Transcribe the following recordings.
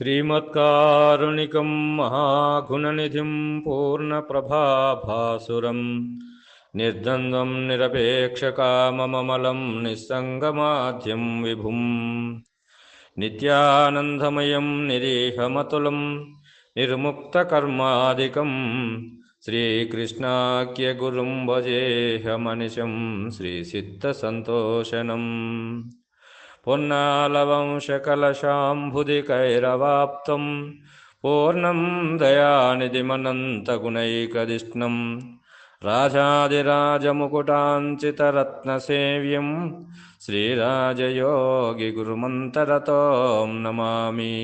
श्रीमत्कारुणिकं महागुणनिधिं पूर्णप्रभाभासुरं निर्द्वन्द्वं निरपेक्षकामममलं निस्सङ्गमाद्यं विभुम् नित्यानन्दमयं निरीहमतुलं निर्मुक्तकर्मादिकं श्रीकृष्णाख्यगुरुं भजेऽहमनिशं पुन्नालवंशकलशाम्भुदिकैरवाप्तं पूर्णं दयानिधिमनन्तगुणैकदिष्णं राजाधिराजमुकुटाञ्चितरत्नसेव्यं श्रीराजयोगिगुरुमन्तरतों नमामि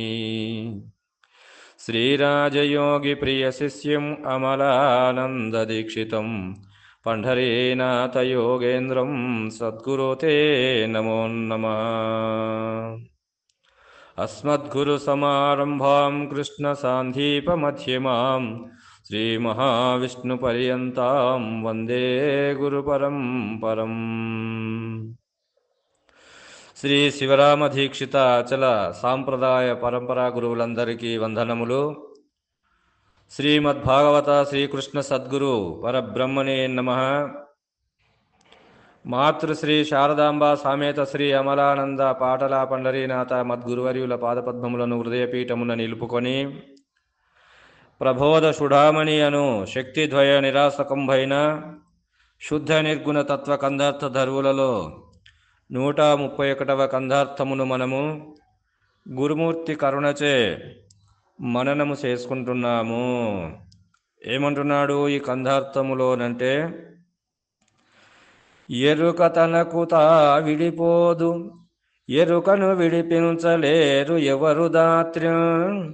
श्रीराजयोगिप्रियशिष्यम् अमलानन्ददीक्षितम् పండరీనాథ యోగేంద్రం సద్గురోతే నమో నమ. అస్మద్గురు సమారంభా కృష్ణ అస్మద్గురుసమారంభాం కృష్ణసాంధీపమ్యమాం శ్రీమహావిష్ణుపర్యంతం వందే గురు పరం పరం శ్రీ శివరామదీక్షిత అచల సాంప్రదాయ పరంపరా గురువులందరికీ వందనములు. శ్రీమద్భాగవత శ్రీకృష్ణ సద్గురు పరబ్రహ్మణే నమ. మాతృశ్రీ శారదాంబ సామేత శ్రీ అమలానంద పాటల పండరీనాథ మద్గురువర్యుల పాదపద్మములను హృదయపీఠమున నిలుపుకొని ప్రబోధ సుడామణి అను శక్తిద్వయ నిరాసకంభైన శుద్ధ నిర్గుణ తత్వ కందార్థ ధరువులలో నూట ముప్పై ఒకటవ కందార్థమును మనము గురుమూర్తి కరుణచే మననము చేసుకుంటున్నాము. ఏమంటున్నాడు ఈ కంధార్థములోనంటే ఎరుక తనకు తా విడిపోదు ఎరుకను విడిపించలేరు ఎవరు దాత్ర్యం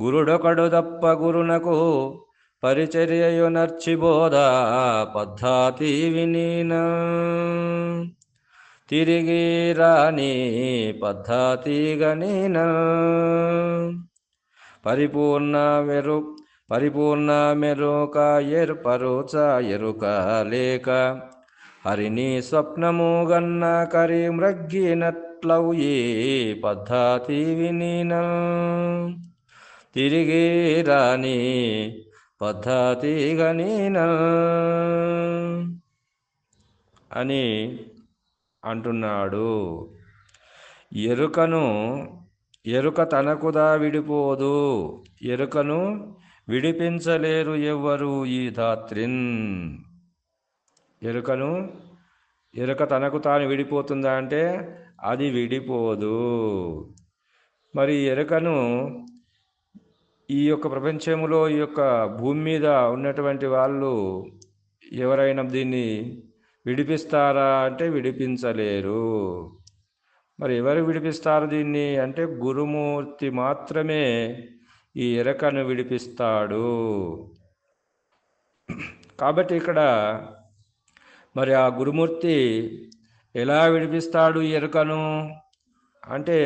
గురుడొకడు తప్ప గురునకు పరిచర్యయు నర్చిబోధ పద్ధతి వినీన. తిరిగి రాని పద్ధతి గనీనా పరిపూర్ణ మెరు పరిపూర్ణ మెరుక ఏర్పరుచ ఎరుక లేక. హరిని స్వప్నము గన్న కరి మ్రగ్గినట్లవు ఏ పద్ధతి వినిన తిరిగి రాని పద్ధతి గనిన అని అంటున్నాడు. ఎరుకను ఎరుక తనకుదా విడిపోదు. ఎరుకను విడిపించలేరు ఎవ్వరు ఈ ధాత్రిన్. ఎరుకను ఎరుక తనకు తాను విడిపోతుందా అంటే అది విడిపోదు. మరి ఎరుకను ఈ యొక్క ప్రపంచంలో ఈ యొక్క భూమి మీద ఉన్నటువంటి వాళ్ళు ఎవరైనా దీన్ని విడిపిస్తారా అంటే విడిపించలేరు. మరి ఎవరు విడిపిస్తారు దీన్ని? అంటే గురుమూర్తి మాత్రమే ఈ ఎరకను విడిపిస్తాడు. కాబట్టి ఇక్కడ మరి ఆ గురుమూర్తి ఎలా విడిపిస్తాడు ఈ ఎరుకను? అంటే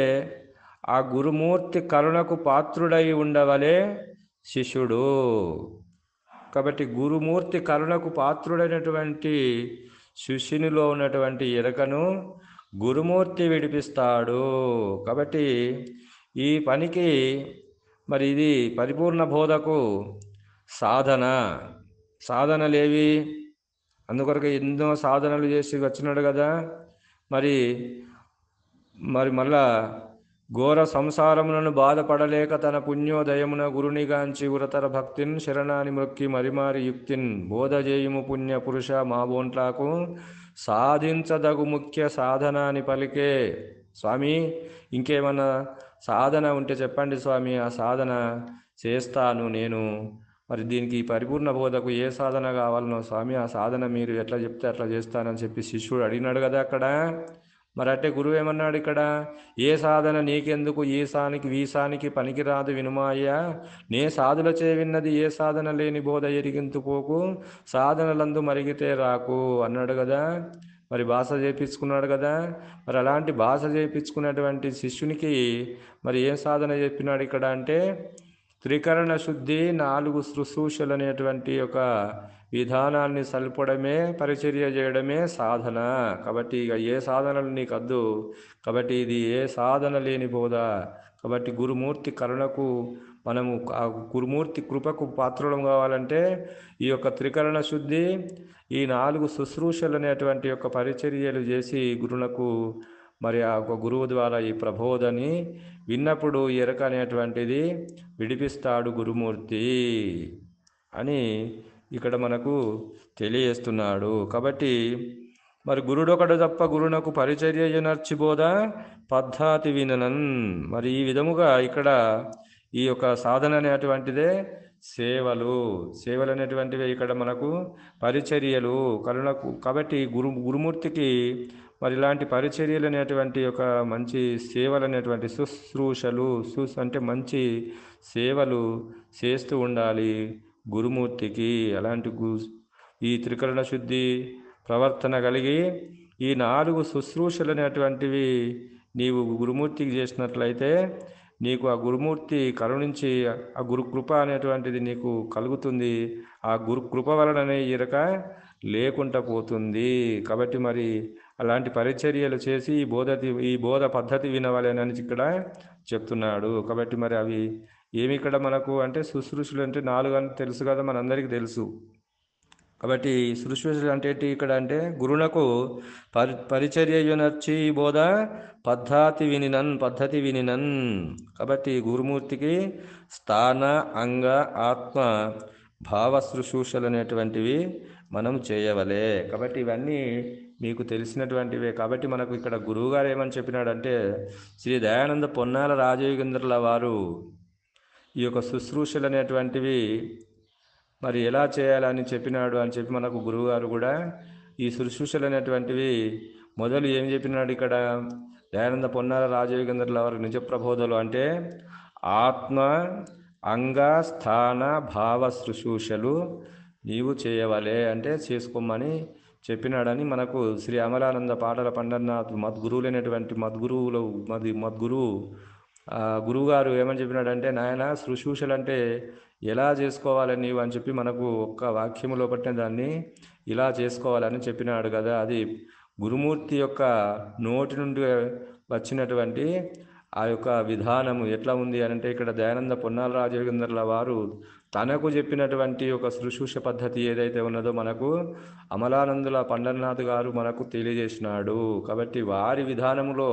ఆ గురుమూర్తి కరుణకు పాత్రుడై ఉండవలే శిష్యుడు. కాబట్టి గురుమూర్తి కరుణకు పాత్రుడైనటువంటి శిష్యునిలో ఉన్నటువంటి ఎరకను గురుమూర్తి విడిపిస్తాడు. కాబట్టి ఈ పనికి మరి ఇది పరిపూర్ణ బోధకు సాధన. సాధనలేవి? అందుకొరకు ఎన్నో సాధనలు చేసి వచ్చినాడు కదా. మరి మరి మళ్ళా ఘోర సంసారములను బాధపడలేక తన పుణ్యోదయమున గురునిగాంచి ఉరతర భక్తిన్ శరణాని మొక్కి మరిమారి యుక్తిన్ బోధజేయుము పుణ్య పురుష మాబోంట్లాకు సాధించదగు ముఖ్య సాధన అని పలికే. స్వామి ఇంకేమన్నా సాధన ఉంటే చెప్పండి స్వామి ఆ సాధన చేస్తాను నేను. మరి దీనికి పరిపూర్ణ బోధకు ఏ సాధన కావాలనో స్వామి ఆ సాధన మీరు ఎట్లా చెప్తే అట్లా చేస్తానని చెప్పి శిష్యుడు అడిగినాడు కదా అక్కడ. మరి అంటే గురువు ఏమన్నాడు ఇక్కడ? ఏ సాధన నీకెందుకు? ఈశానికి వీసానికి పనికిరాదు వినుమాయ్యా. నే సాధుల చేవిన్నది ఏ సాధన లేని బోధ ఎరిగింతు పోకు. సాధనలందు మరిగితే రాకు అన్నాడు కదా. మరి భాష చేయించుకున్నాడు కదా. మరి అలాంటి భాష చేయించుకున్నటువంటి శిష్యునికి మరి ఏం సాధన చెప్పినాడు ఇక్కడ అంటే త్రికరణ శుద్ధి నాలుగు శుశ్రూషలు అనేటువంటి ఒక విధానాన్ని సల్పడమే పరిచర్య చేయడమే సాధన. కాబట్టి ఇక ఏ సాధనలు నీకు కాబట్టి ఇది ఏ సాధన లేని బోధ? కాబట్టి గురుమూర్తి కరుణకు మనము ఆ గురుమూర్తి కృపకు పాత్రలం కావాలంటే ఈ యొక్క త్రికరణ శుద్ధి ఈ నాలుగు శుశ్రూషలు అనేటువంటి యొక్క పరిచర్యలు చేసి గురునకు మరి ఆ ఒక గురువు ద్వారా ఈ ప్రబోధని విన్నప్పుడు ఎరక అనేటువంటిది విడిపిస్తాడు గురుమూర్తి అని ఇక్కడ మనకు తెలియజేస్తున్నాడు. కాబట్టి మరి గురుడొకడు తప్ప గురునకు పరిచర్య నర్చిబోధ పద్ధతి విననన్ మరి ఈ విధముగా ఇక్కడ ఈ యొక్క సాధన అనేటువంటిదే సేవలు. సేవలు అనేటువంటివి ఇక్కడ మనకు పరిచర్యలు కరుణకు కాబట్టి గురు గురుమూర్తికి మరి ఇలాంటి పరిచర్యలు అనేటువంటి ఒక మంచి సేవలు అనేటువంటి శుశ్రూషలు శుస్ అంటే మంచి సేవలు చేస్తూ ఉండాలి. గురుమూర్తికి అలాంటి గు ఈ త్రికరణ శుద్ధి ప్రవర్తన కలిగి ఈ నాలుగు శుశ్రూషలు అనేటువంటివి నీవు గురుమూర్తికి చేసినట్లయితే నీకు ఆ గురుమూర్తి కరుణించి ఆ గురుకృప అనేటువంటిది నీకు కలుగుతుంది. ఆ గురుకృప వలననే ఇరక లేకుండా పోతుంది. కాబట్టి మరి అలాంటి పరిచర్యలు చేసి ఈ బోధ ఈ బోధ పద్ధతి వినవాలేనని ఇక్కడ చెప్తున్నాడు. కాబట్టి మరి అవి ఏమి ఇక్కడ మనకు అంటే శుశ్రూషులు అంటే నాలుగు అని తెలుసు కదా మనందరికీ తెలుసు. కాబట్టి శుశ్రూషులు అంటే ఇక్కడ అంటే గురునకు పరి పరిచర్యనర్చి బోధ పద్ధతి వినినన్ పద్ధతి వినినన్. కాబట్టి గురుమూర్తికి స్థాన అంగ ఆత్మ భావ శుశ్రూషలు అనేటువంటివి మనం చేయవలే. కాబట్టి ఇవన్నీ మీకు తెలిసినటువంటివే. కాబట్టి మనకు ఇక్కడ గురువుగారు ఏమని చెప్పినాడంటే శ్రీ దయానంద పొన్నాల రాజయోగేంద్రుల వారు ఈ యొక్క శుశ్రూషలు అనేటువంటివి మరి ఎలా చేయాలని చెప్పినాడు అని చెప్పి మనకు గురువుగారు కూడా ఈ శుశ్రూషలు అనేటువంటివి మొదలు ఏం చెప్పినాడు ఇక్కడ? దయానంద పొన్నాల రాజయోగేంద్రుల వారి నిజ ప్రబోధలు అంటే ఆత్మ అంగ స్థాన భావ శుశ్రూషలు నీవు చేయవలే అంటే చేసుకోమని చెప్పినాడని మనకు శ్రీ అమలానంద పాటల పండర్నాథ్ మద్గురువులైనటువంటి మద్గురువులు మది మద్గురువు గురువుగారు ఏమని చెప్పినాడంటే నాయన శుశ్రూషలు అంటే ఎలా చేసుకోవాలని నీవు? అని చెప్పి మనకు ఒక్క వాక్యములో పట్టిన దాన్ని ఇలా చేసుకోవాలని చెప్పినాడు కదా. అది గురుమూర్తి యొక్క నోటి నుండి వచ్చినటువంటి ఆ యొక్క విధానము ఎట్లా ఉంది అని అంటే ఇక్కడ దయానంద పొన్నాల రాజేంద్రల వారు తనకు చెప్పినటువంటి ఒక శుశ్రూష పద్ధతి ఏదైతే ఉన్నదో మనకు అమలానందుల పండరనాథ్ గారు మనకు తెలియజేసినాడు. కాబట్టి వారి విధానంలో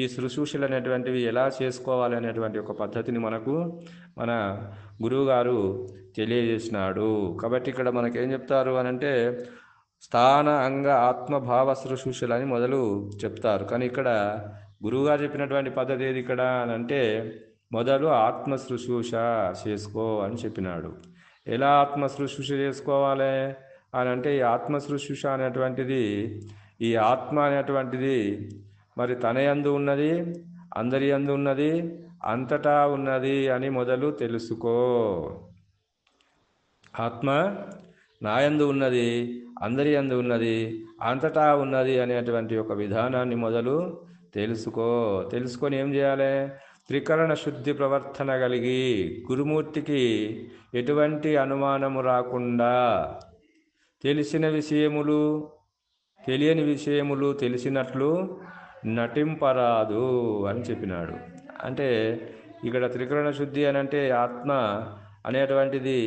ఈ శుశ్రూషలు అనేటువంటివి ఎలా చేసుకోవాలి అనేటువంటి ఒక పద్ధతిని మనకు మన గురువుగారు తెలియజేసినాడు. కాబట్టి ఇక్కడ మనకేం చెప్తారు అని అంటే స్థాన అంగ ఆత్మభావ శుశ్రూషలు అని మొదలు చెప్తారు. కానీ ఇక్కడ గురువుగారు చెప్పినటువంటి పద్ధతి ఏది ఇక్కడ అని అంటే మొదలు ఆత్మ శుశ్రూష చేసుకో అని చెప్పినాడు. ఎలా ఆత్మ శుశ్రూష చేసుకోవాలి? అని అంటే ఈ ఆత్మ శుశ్రూష అనేటువంటిది ఈ ఆత్మ అనేటువంటిది మరి తన యందు ఉన్నది అందరి యందు ఉన్నది అంతటా ఉన్నది అని మొదలు తెలుసుకో. ఆత్మ నాయందు ఉన్నది అందరి అందు ఉన్నది అంతటా ఉన్నది అనేటువంటి ఒక విధానాన్ని మొదలు తెలుసుకో. తెలుసుకొని ఏం చేయాలి? త్రికరణ శుద్ధి ప్రవర్తన కలిగి గురుమూర్తికి ఎటువంటి అనుమానము రాకుండా తెలిసిన విషయములు తెలియని విషయములు తెలిసినట్లు నటింపరాదు అని చెప్పినాడు. అంటే ఇక్కడ త్రికరణ శుద్ధి అని అంటే ఆత్మ అనేటువంటిది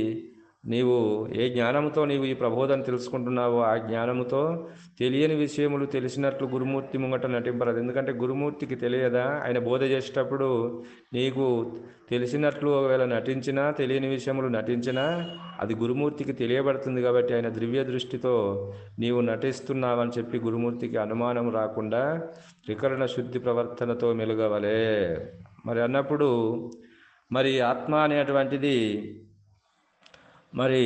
నీవు ఏ జ్ఞానముతో నీవు ఈ ప్రబోధన తెలుసుకుంటున్నావో ఆ జ్ఞానముతో తెలియని విషయములు తెలిసినట్లు గురుమూర్తి ముంగట నటింపరాదు. ఎందుకంటే గురుమూర్తికి తెలియదా? ఆయన బోధ చేసేటప్పుడు నీకు తెలిసినట్లు ఒకవేళ నటించినా తెలియని విషయములు నటించినా అది గురుమూర్తికి తెలియబడుతుంది కాబట్టి ఆయన దివ్య దృష్టితో నీవు నటిస్తున్నావని చెప్పి గురుమూర్తికి అనుమానం రాకుండా త్రికరణ శుద్ధి ప్రవర్తనతో మెలుగవలే. మరి అన్నప్పుడు మరి ఆత్మ అనేటువంటిది మరి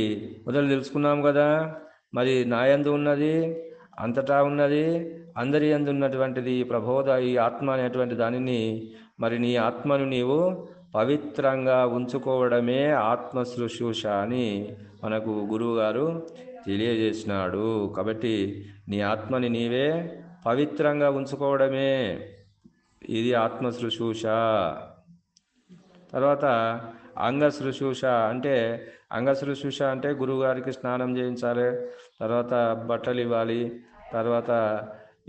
మొదలు తెలుసుకున్నాం కదా. మరి నాయందు ఉన్నది అంతటా ఉన్నది అందరి యందు ఉన్నటువంటిది ఈ ప్రబోధ ఈ ఆత్మ అనేటువంటి దానిని మరి నీ ఆత్మను నీవు పవిత్రంగా ఉంచుకోవడమే ఆత్మ శుశ్రూష అని మనకు గురువుగారు తెలియజేసినాడు. కాబట్టి నీ ఆత్మని నీవే పవిత్రంగా ఉంచుకోవడమే. ఇది ఆత్మ శుశ్రూష తర్వాత అంగ శుశ్రూష అంటే అంగ అంటే గురువుగారికి స్నానం చేయించాలి తర్వాత బట్టలు ఇవ్వాలి తర్వాత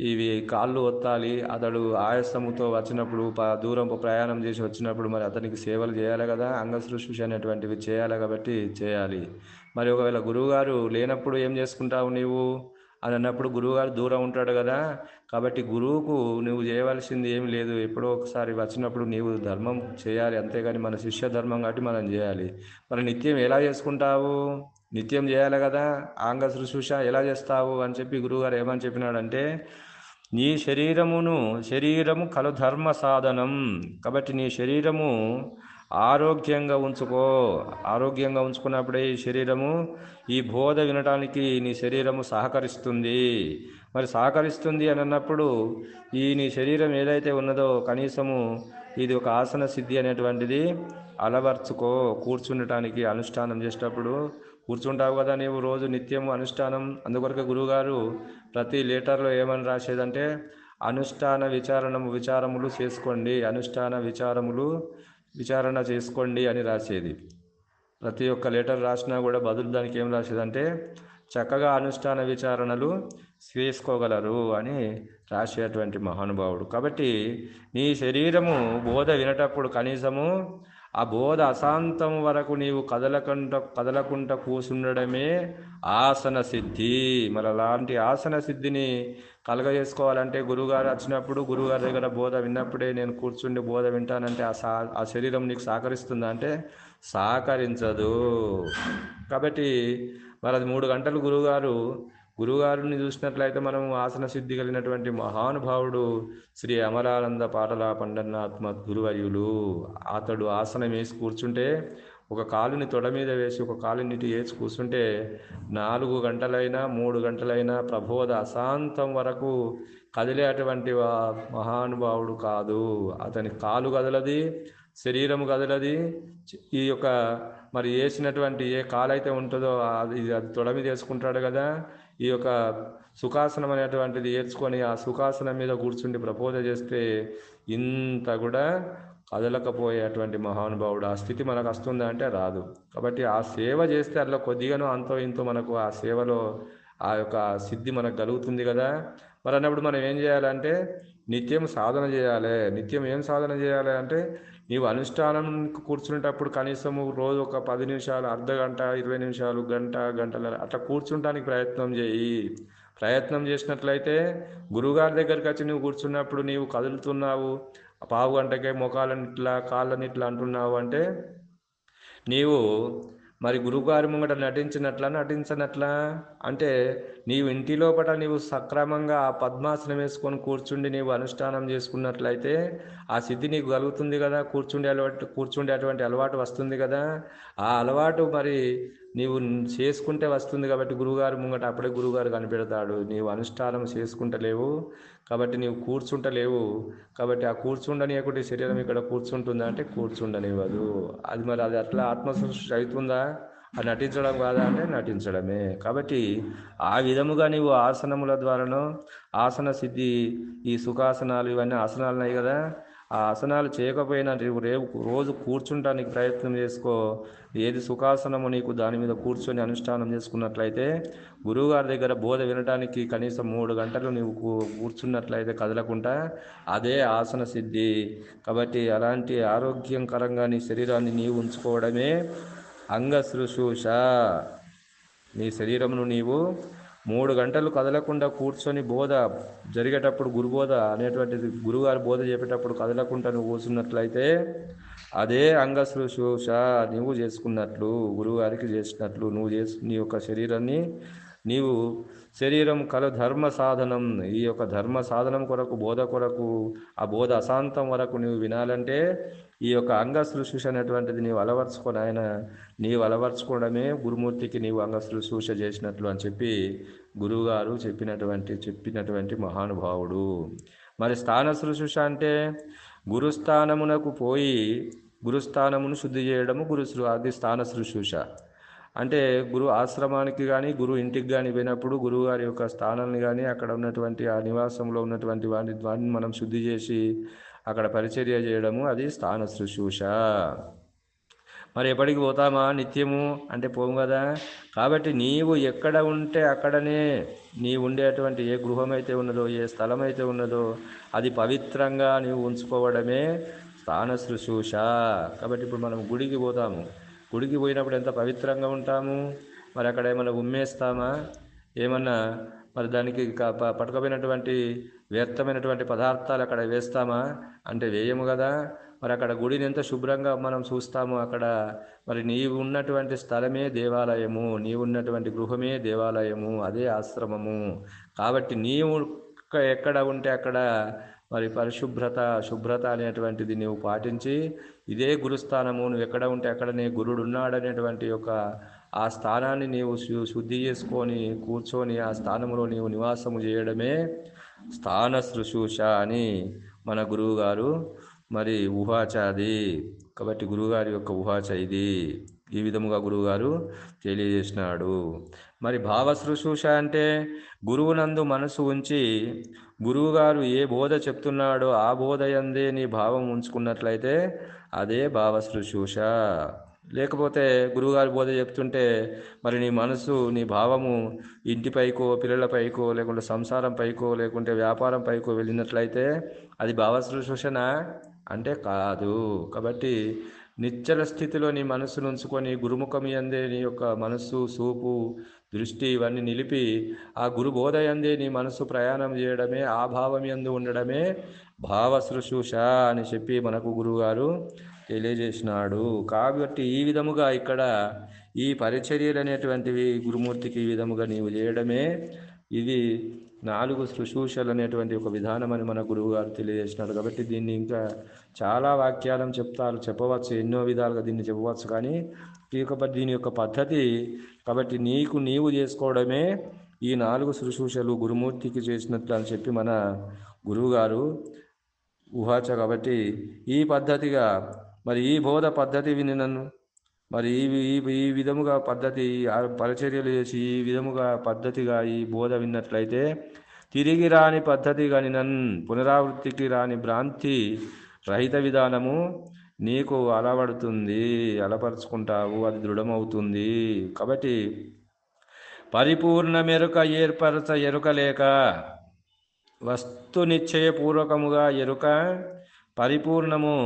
ఇవి కాళ్ళు ఒత్తాలి అతడు ఆయాసముతో వచ్చినప్పుడు ప దూరం ప్రయాణం చేసి వచ్చినప్పుడు మరి అతనికి సేవలు చేయాలి కదా అంగశుశ్రూష అనేటువంటివి చేయాలి కాబట్టి చేయాలి. మరి ఒకవేళ గురువుగారు లేనప్పుడు ఏం చేసుకుంటావు నీవు? అని అన్నప్పుడు గురువుగారు దూరం ఉంటాడు కదా. కాబట్టి గురువుకు నువ్వు చేయవలసింది ఏమి లేదు. ఎప్పుడో ఒకసారి వచ్చినప్పుడు నీవు ధర్మం చేయాలి. అంతేగాని మన శిష్య ధర్మం కాబట్టి మనం చేయాలి. మరి నిత్యం ఎలా చేసుకుంటావు? నిత్యం చేయాలి కదా. ఆంగ శుశ్రూష ఎలా చేస్తావు? అని చెప్పి గురువుగారు ఏమని చెప్పినాడంటే నీ శరీరమును శరీరము కలు ధర్మ సాధనం. కాబట్టి నీ శరీరము ఆరోగ్యంగా ఉంచుకో. ఆరోగ్యంగా ఉంచుకున్నప్పుడే ఈ శరీరము ఈ బోధ వినటానికి నీ శరీరము సహకరిస్తుంది. మరి సహకరిస్తుంది అని అన్నప్పుడు ఈ నీ శరీరం ఏదైతే ఉన్నదో కనీసము ఇది ఒక ఆసన సిద్ధి అనేటువంటిది అలవర్చుకో. కూర్చుండటానికి అనుష్ఠానం చేసేటప్పుడు కూర్చుంటావు కదా నీవు రోజు నిత్యము అనుష్ఠానం. అందుకొరకు గురువుగారు ప్రతి లీటర్లో ఏమని రాసేదంటే అనుష్ఠాన విచారణము విచారములు చేసుకోండి. అనుష్ఠాన విచారములు విచారణ చేసుకోండి అని రాసేది. ప్రతి ఒక్క లెటర్ రాసినా కూడా బదులు దానికి ఏం రాసేదంటే చక్కగా అనుష్ఠాన విచారణలు చేసుకోగలరు అని రాసేటువంటి మహానుభావుడు. కాబట్టి నీ శరీరము బోధ వినటప్పుడు కనీసము ఆ బోధ అశాంతం వరకు నీవు కదలకుంట కదలకుంట కూసుండడమే ఆసన సిద్ధి. మరి అలాంటి ఆసన సిద్ధిని కలగజేసుకోవాలంటే గురువుగారు వచ్చినప్పుడు గురువుగారి దగ్గర బోధ విన్నప్పుడే నేను కూర్చుండి బోధ వింటానంటే ఆ సా ఆ శరీరం నీకు సహకరిస్తుందా అంటే సహకరించదు. కాబట్టి మరి అది మూడు గంటలు గురువుగారు గురువుగారిని చూసినట్లయితే మనం ఆసన సిద్ధి కలిగినటువంటి మహానుభావుడు శ్రీ అమరానంద పాటల పండన్నాత్మ గురువర్యులు అతడు ఆసనం వేసి కూర్చుంటే ఒక కాలుని తొడ మీద వేసి ఒక కాలుని ఇటు వేసి కూర్చుంటే నాలుగు గంటలైనా మూడు గంటలైనా ప్రబోధ అశాంతం వరకు కదిలేటువంటి వా- మహానుభావుడు కాదు. అతని కాలు కదలది శరీరం కదలది. ఈ యొక్క మరి వేసినటువంటి ఏ కాలైతే ఉంటుందో అది అది తొడ మీద వేసుకుంటాడు కదా. ఈ యొక్క సుఖాసనం అనేటువంటిది ఏర్చుకొని ఆ సుఖాసనం మీద కూర్చుండి ప్రపోజ చేస్తే ఇంత కూడా కదలకపోయేటువంటి మహానుభావుడు. ఆ స్థితి మనకు వస్తుందా అంటే రాదు. కాబట్టి ఆ సేవ చేస్తే అందులో కొద్దిగానో అంతో ఇంతో మనకు ఆ సేవలో ఆ యొక్క సిద్ధి మనకు కలుగుతుంది కదా. మరి అన్నప్పుడు మనం ఏం చేయాలంటే నిత్యం సాధన చేయాలి. నిత్యం ఏం సాధన చేయాలి అంటే నీవు అనుష్ఠానం కూర్చునేటప్పుడు కనీసం రోజు ఒక పది నిమిషాలు అర్ధ గంట ఇరవై నిమిషాలు గంట గంటల అట్లా కూర్చుంటానికి ప్రయత్నం చేయి. ప్రయత్నం చేసినట్లయితే గురువుగారి దగ్గరికి వచ్చి నువ్వు కూర్చున్నప్పుడు నీవు కదులుతున్నావు. పావు గంటకే మొఖాలను ఇట్లా కాళ్ళని ఇట్లా అంటున్నావు అంటే నీవు మరి గురువుగారి ముంగట నటించినట్లా నటించనట్లా? అంటే నీవు ఇంటి లోపల నీవు సక్రమంగా ఆ పద్మాసనం వేసుకొని కూర్చుండి నీవు అనుష్ఠానం చేసుకున్నట్లయితే ఆ సిద్ధి నీకు కలుగుతుంది కదా? కూర్చుండే అలవాటు కూర్చుండే అటువంటి అలవాటు వస్తుంది కదా? ఆ అలవాటు మరి నీవు చేసుకుంటే వస్తుంది కాబట్టి గురువుగారు ముంగట అప్పుడే గురువుగారు కనిపెడతాడు. నీవు అనుష్ఠానం చేసుకుంటలేవు కాబట్టి నీవు కూర్చుంటలేవు. కాబట్టి ఆ కూర్చుండనీయకుంటే శరీరం ఇక్కడ కూర్చుంటుందా అంటే కూర్చుండనివ్వదు. అది మరి అది అట్లా ఆత్మసృష్టి అవుతుందా? అది నటించడం కాదా అంటే నటించడమే. కాబట్టి ఆ విధముగా నీవు ఆసనముల ద్వారానో ఆసన సిద్ధి ఈ సుఖాసనాలు ఇవన్నీ ఆసనాలు ఉన్నాయి కదా. ఆ ఆసనాలు చేయకపోయినా నీవు రేపు రోజు కూర్చుంటానికి ప్రయత్నం చేసుకో. ఏది సుఖాసనము నీకు దాని మీద కూర్చొని అనుష్ఠానం చేసుకున్నట్లయితే గురువుగారి దగ్గర బోధ వినడానికి కనీసం మూడు గంటలు నీవు కూర్చున్నట్లయితే కదలకుండా అదే ఆసన సిద్ధి. కాబట్టి అలాంటి ఆరోగ్యకరంగా నీ శరీరాన్ని నీవు ఉంచుకోవడమే అంగశుశ్రూష. నీ శరీరమును నీవు మూడు గంటలు కదలకుండా కూర్చొని బోధ జరిగేటప్పుడు గురుబోధ అనేటువంటిది గురుగారు బోధ చెప్పేటప్పుడు కదలకుండా నువ్వు కూర్చున్నట్లయితే అదే అంగశుశ్రూష నువ్వు చేసుకున్నట్లు గురువుగారికి చేసినట్లు నువ్వు చేసి నీ యొక్క శరీరాన్ని నీవు శరీరం కల ధర్మ సాధనం. ఈ యొక్క ధర్మ సాధనం కొరకు బోధ కొరకు ఆ బోధ అశాంతం వరకు నీవు వినాలంటే ఈ యొక్క అంగ శుశ్రూష అనేటువంటిది నీవు అలవర్చుకొని ఆయన నీవు అలవర్చుకోవడమే గురుమూర్తికి నీవు అంగ శుశ్రూష చేసినట్లు అని చెప్పి గురువుగారు చెప్పినటువంటి చెప్పినటువంటి మహానుభావుడు. మరి స్థాన శుశ్రూష అంటే గురుస్థానమునకు పోయి గురుస్థానమును శుద్ధి చేయడము గురు అది స్థాన శుశ్రూష అంటే గురు ఆశ్రమానికి కానీ గురు ఇంటికి కానీ పోయినప్పుడు గురువు గారి యొక్క స్థానాన్ని కానీ అక్కడ ఉన్నటువంటి ఆ నివాసంలో ఉన్నటువంటి వాటిని వాటిని మనం శుద్ధి చేసి అక్కడ పరిచర్య చేయడము అది స్థాన శుశ్రూష. మరి ఎప్పటికి పోతామా నిత్యము? అంటే పోము కదా. కాబట్టి నీవు ఎక్కడ ఉంటే అక్కడనే నీ ఉండేటువంటి ఏ గృహం అయితే ఉన్నదో ఏ స్థలం అయితే ఉన్నదో అది పవిత్రంగా నీవు ఉంచుకోవడమే స్థాన శుశ్రూష. కాబట్టి ఇప్పుడు మనం గుడికి పోతాము. గుడికి పోయినప్పుడు ఎంత పవిత్రంగా ఉంటాము? మరి అక్కడ ఏమైనా ఉమ్మేస్తామా? ఏమన్నా మరి దానికి పట్టుకపోయినటువంటి వ్యర్థమైనటువంటి పదార్థాలు అక్కడ వేస్తామా? అంటే వేయము కదా. మరి అక్కడ గుడిని ఎంత శుభ్రంగా మనం చూస్తాము అక్కడ? మరి నీవు ఉన్నటువంటి స్థలమే దేవాలయము. నీవు ఉన్నటువంటి గృహమే దేవాలయము. అదే ఆశ్రమము. కాబట్టి నీవు ఎక్కడ ఉంటే అక్కడ మరి పరిశుభ్రత శుభ్రత అనేటువంటిది నీవు పాటించి ఇదే గురుస్థానము నువ్వు ఎక్కడ ఉంటే అక్కడనే గురుడు ఉన్నాడనేటువంటి యొక్క ఆ స్థానాన్ని నీవు శు- శుద్ధి చేసుకొని కూర్చొని ఆ స్థానంలో నీవు నివాసము చేయడమే స్థాన శృశూష అని మన గురువు గారు మరి ఊహాచాది కాబట్టి గురువుగారి యొక్క ఊహాచ ఇది. ఈ విధముగా గురువుగారు తెలియజేసినాడు. మరి భావశుశ్రూష అంటే గురువునందు మనసు ఉంచి గురువుగారు ఏ బోధ చెప్తున్నాడో ఆ బోధ అందే నీ భావం ఉంచుకున్నట్లయితే అదే భావశుశ్రూష. లేకపోతే గురువుగారు బోధ చెప్తుంటే మరి నీ మనసు నీ భావము ఇంటిపైకో పిల్లలపైకో లేకుంటే సంసారం పైకో లేకుంటే వ్యాపారం పైకో వెళ్ళినట్లయితే అది భావశుశ్రూషణ అంటే కాదు. కాబట్టి నిశ్చల స్థితిలో నీ మనస్సును ఉంచుకొని గురుముఖం యందే నీ యొక్క మనస్సు సూపు దృష్టి ఇవన్నీ నిలిపి ఆ గురు బోధ నీ మనస్సు ప్రయాణం చేయడమే ఆ భావం యందు ఉండడమే భావ శుశ్రూష అని చెప్పి మనకు గురువుగారు తెలియజేసినాడు. కాబట్టి ఈ విధముగా ఇక్కడ ఈ పరిచర్యలు అనేటువంటివి గురుమూర్తికి ఈ విధముగా నీవు చేయడమే ఇది నాలుగు శుశ్రూషలు అనేటువంటి ఒక విధానం అని మన గురువు గారు తెలియజేసినాడు కాబట్టి దీన్ని ఇంకా చాలా వాక్యాలను చెప్తారు చెప్పవచ్చు ఎన్నో విధాలుగా దీన్ని చెప్పవచ్చు. కానీ ఈ యొక్క దీని యొక్క పద్ధతి కాబట్టి నీకు నీవు చేసుకోవడమే ఈ నాలుగు శుశ్రూషలు గురుమూర్తికి చేసినట్లు అని చెప్పి మన గురువుగారు ఊహాచ కాబట్టి ఈ పద్ధతిగా మరి ఈ బోధ పద్ధతి విని నన్ను మరి ఈ ఈ విధముగా పద్ధతి పరిచర్యలు చేసి ఈ విధముగా పద్ధతిగా ఈ బోధ విన్నట్లయితే తిరిగి రాని పద్ధతి కానీ నన్ను పునరావృత్తికి రాని భ్రాంతి రహిత విధానము నీకు అలవడుతుంది అలపరుచుకుంటావు అది దృఢమవుతుంది. కాబట్టి పరిపూర్ణ మెరుక ఏర్పరచ ఎరుక లేక వస్తు నిశ్చయపూర్వకముగా ఎరుక పరిపూర్ణము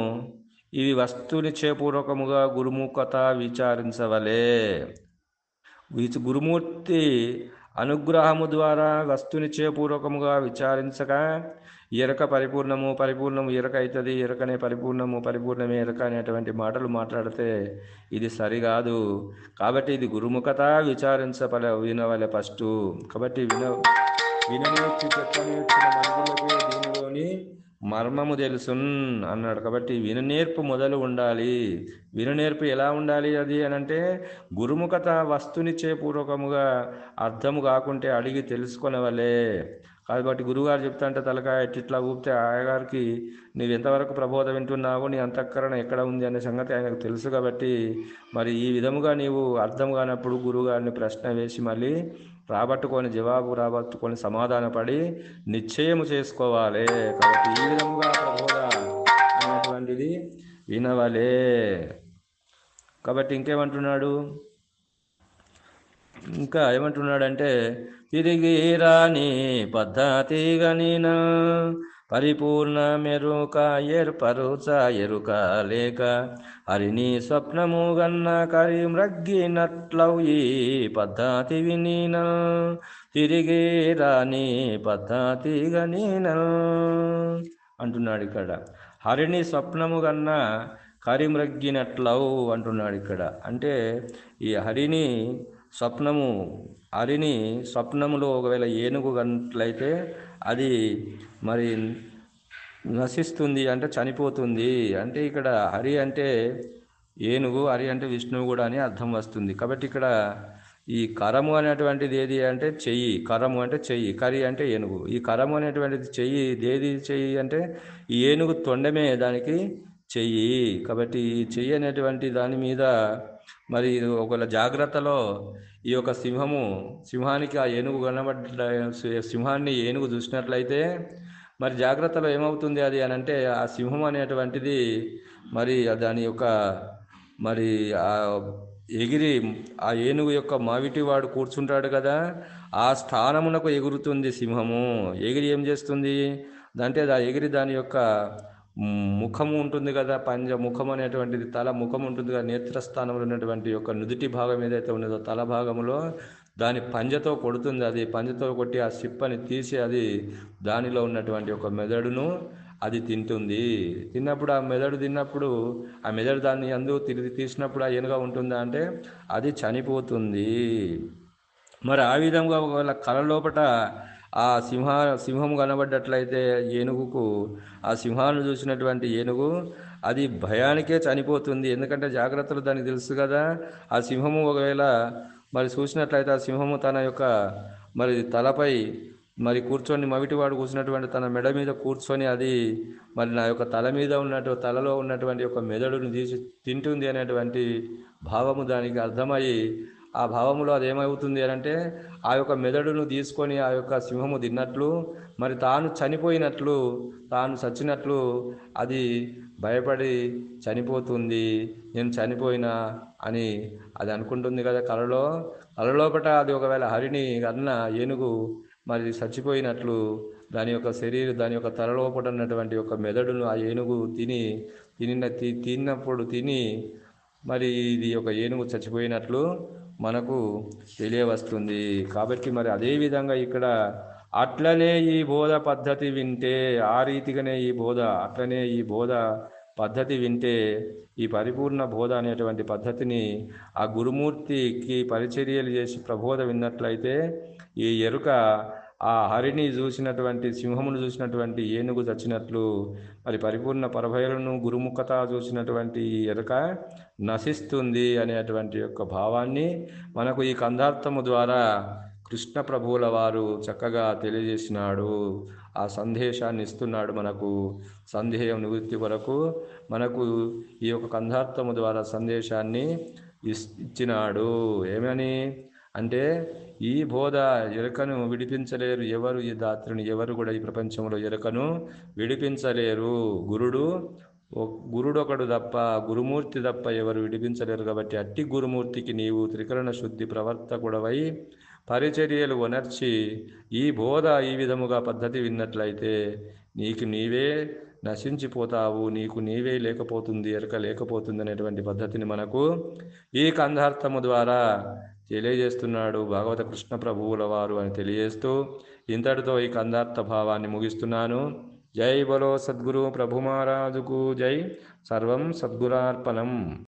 ఇవి వస్తు నిశ్చయపూర్వకముగా గురుముఖత విచారించవలే. గురుమూర్తి అనుగ్రహము ద్వారా వస్తు నిశ్చయపూర్వకముగా విచారించక ఎరక పరిపూర్ణము పరిపూర్ణము ఎరక అవుతుంది ఎరకనే పరిపూర్ణము పరిపూర్ణమే ఎరక అనేటువంటి మాటలు మాట్లాడితే ఇది సరికాదు కాబట్టి ఇది గురుముఖత విచారించవల వినవలె ఫస్ట్. కాబట్టి విన విననేర్చి చెప్పనేర్చిన దీనిలోని మర్మము తెలుసున్ అన్నాడు. కాబట్టి విననేర్పు మొదలు ఉండాలి. విననేర్పు ఎలా ఉండాలి అది అని అంటే గురుముఖత వస్తునిచ్చే పూర్వకముగా అర్థము కాకుంటే అడిగి తెలుసుకొనవలే. కాబట్టి గురువుగారు చెప్తా అంటే తలకాయ ఇట్లా ఊపితే ఆయగారికి నీవు ఎంతవరకు ప్రబోధ వింటున్నావు నీ అంతఃకరణ ఎక్కడ ఉంది అనే సంగతి ఆయనకు తెలుసు కాబట్టి మరి ఈ విధముగా నీవు అర్థం కానప్పుడు గురువుగారిని ప్రశ్న వేసి మళ్ళీ రాబట్టుకొని జవాబు రాబట్టుకొని సమాధానపడి నిశ్చయము చేసుకోవాలి. కాబట్టి ఈ విధముగా ప్రబోధ అనేటువంటిది వినవలే. కాబట్టి ఇంకేమంటున్నాడు? ఇంకా ఏమంటున్నాడంటే తిరిగి రాని పద్ధతిగా నేను పరిపూర్ణ మెరుక ఏర్పరుచ ఎరుక లేక హరిని స్వప్నము గన్న కరి మ్రగ్గినట్లవు ఈ పద్ధతి వినిన తిరిగి రాని పద్ధతిగా నేను అంటున్నాడు ఇక్కడ హరిని స్వప్నము గన్న కరిమ్రగ్గినట్లవు అంటున్నాడు ఇక్కడ అంటే ఈ హరిని స్వప్నము అరిని స్వప్నములో ఒకవేళ ఏనుగు గంటలైతే అది మరి నశిస్తుంది అంటే చనిపోతుంది. అంటే ఇక్కడ హరి అంటే ఏనుగు హరి అంటే విష్ణువు కూడా అని అర్థం వస్తుంది. కాబట్టి ఇక్కడ ఈ కరము అనేటువంటిది ఏది అంటే చెయ్యి. కరము అంటే చెయ్యి కరి అంటే ఏనుగు. ఈ కరము అనేటువంటిది చెయ్యి దేది చెయ్యి అంటే ఈ ఏనుగు తొండమే దానికి చెయ్యి. కాబట్టి ఈ చెయ్యి అనేటువంటి దాని మీద మరి ఒకవేళ జాగ్రత్తలో ఈ యొక్క సింహము సింహానికి ఆ ఏనుగు కనబడ్డ సింహాన్ని ఏనుగు చూసినట్లయితే మరి జాగ్రత్తలో ఏమవుతుంది అది అని అంటే ఆ సింహం అనేటువంటిది మరి దాని యొక్క మరి ఆ ఎగిరి ఆ ఏనుగు యొక్క మావిటి వాడు కూర్చుంటాడు కదా ఆ స్థానమునకు ఎగురుతుంది సింహము. ఎగిరి ఏం చేస్తుంది? అంటే ఆ ఎగిరి దాని యొక్క ముఖము ఉంటుంది కదా పంజ ముఖం అనేటువంటిది తల ముఖం ఉంటుంది కదా నేత్రస్థానంలో ఉన్నటువంటి యొక్క నుదుటి భాగం ఏదైతే ఉన్నదో తల భాగంలో దాని పంజతో కొడుతుంది. అది పంజతో కొట్టి ఆ సిప్పని తీసి అది దానిలో ఉన్నటువంటి ఒక మెదడును అది తింటుంది. తిన్నప్పుడు ఆ మెదడు తిన్నప్పుడు ఆ మెదడు దాన్ని అందు తిరిగి తీసినప్పుడు ఆ ఏనుగా ఉంటుందా అంటే అది చనిపోతుంది. మరి ఆ విధంగా ఒకవేళ కళ లోపట ఆ సింహ సింహం కనబడ్డట్లయితే ఏనుగుకు ఆ సింహాన్ని చూసినటువంటి ఏనుగు అది భయానికే చనిపోతుంది. ఎందుకంటే జాగ్రత్తలు దానికి తెలుసు కదా. ఆ సింహము ఒకవేళ మరి చూసినట్లయితే ఆ సింహము తన యొక్క మరి తలపై మరి కూర్చొని మవిటివాడు కూర్చున్నటువంటి తన మెడ మీద కూర్చొని అది మరి నా యొక్క తల మీద ఉన్నట్టు తలలో ఉన్నటువంటి ఒక మెదడును తీసి తింటుంది అనేటువంటి భావము దానికి అర్థమయ్యి ఆ భావములో అది ఏమవుతుంది అని అంటే ఆ యొక్క మెదడును తీసుకొని ఆ యొక్క సింహము తిన్నట్లు మరి తాను చనిపోయినట్లు తాను చచ్చినట్లు అది భయపడి చనిపోతుంది నేను చనిపోయినా అని అది అనుకుంటుంది కదా కలలో. కలలోపట అది ఒకవేళ హరిణి అన్న ఏనుగు మరి చచ్చిపోయినట్లు దాని యొక్క శరీరం దాని యొక్క తలలోపట ఉన్నటువంటి ఒక మెదడును ఆ ఏనుగు తిని తినిన తిన్నప్పుడు తిని మరి ఇది ఒక ఏనుగు చచ్చిపోయినట్లు మనకు తెలియవస్తుంది. కాబట్టి మరి అదేవిధంగా ఇక్కడ అట్లనే ఈ బోధ పద్ధతి వింటే ఆ రీతిగానే ఈ బోధ అట్లనే ఈ బోధ పద్ధతి వింటే ఈ పరిపూర్ణ బోధ అనేటువంటి పద్ధతిని ఆ గురుమూర్తికి పరిచర్యలు చేసి ప్రబోధ విన్నట్లయితే ఈ ఎరుక ఆ హరిని చూసినటువంటి సింహమును చూసినటువంటి ఏనుగు చచ్చినట్లు మరి పరిపూర్ణ పరభయలను గురుముఖత చూసినటువంటి ఈ ఎరుక నశిస్తుంది అనేటువంటి యొక్క భావాన్ని మనకు ఈ కందార్థము ద్వారా కృష్ణ ప్రభువుల వారు చక్కగా తెలియజేసినాడు. ఆ సందేశాన్ని ఇస్తున్నాడు మనకు. సందేహం నివృత్తి వరకు మనకు ఈ యొక్క కందార్థము ద్వారా సందేశాన్ని ఇచ్చినాడు. ఏమని? అంటే ఈ బోధ ఎరకను విడిపించలేరు ఎవరు? ఈ దాత్రిని ఎవరు కూడా ఈ ప్రపంచంలో ఎరకను విడిపించలేరు. గురుడు గురుడు ఒకడు తప్ప గురుమూర్తి తప్ప ఎవరు విడిపించలేరు కాబట్టి అట్టి గురుమూర్తికి నీవు త్రికరణ శుద్ధి ప్రవర్తకుడవై పరిచర్యలు వనర్చి ఈ బోధ ఈ విధముగా పద్ధతి విన్నట్లయితే నీకు నీవే నశించిపోతావు నీకు నీవే లేకపోతుంది ఎరక లేకపోతుంది అనేటువంటి పద్ధతిని మనకు ఈ కంధార్థము ద్వారా తెలియజేస్తున్నాడు భాగవత కృష్ణ ప్రభువుల వారు అని తెలియజేస్తూ ఇంతటితో ఈ కందార్థ భావాన్ని ముగిస్తున్నాను. జై బలో సద్గురు ప్రభు మహారాజుకు జై. సర్వం సద్గురార్పణం.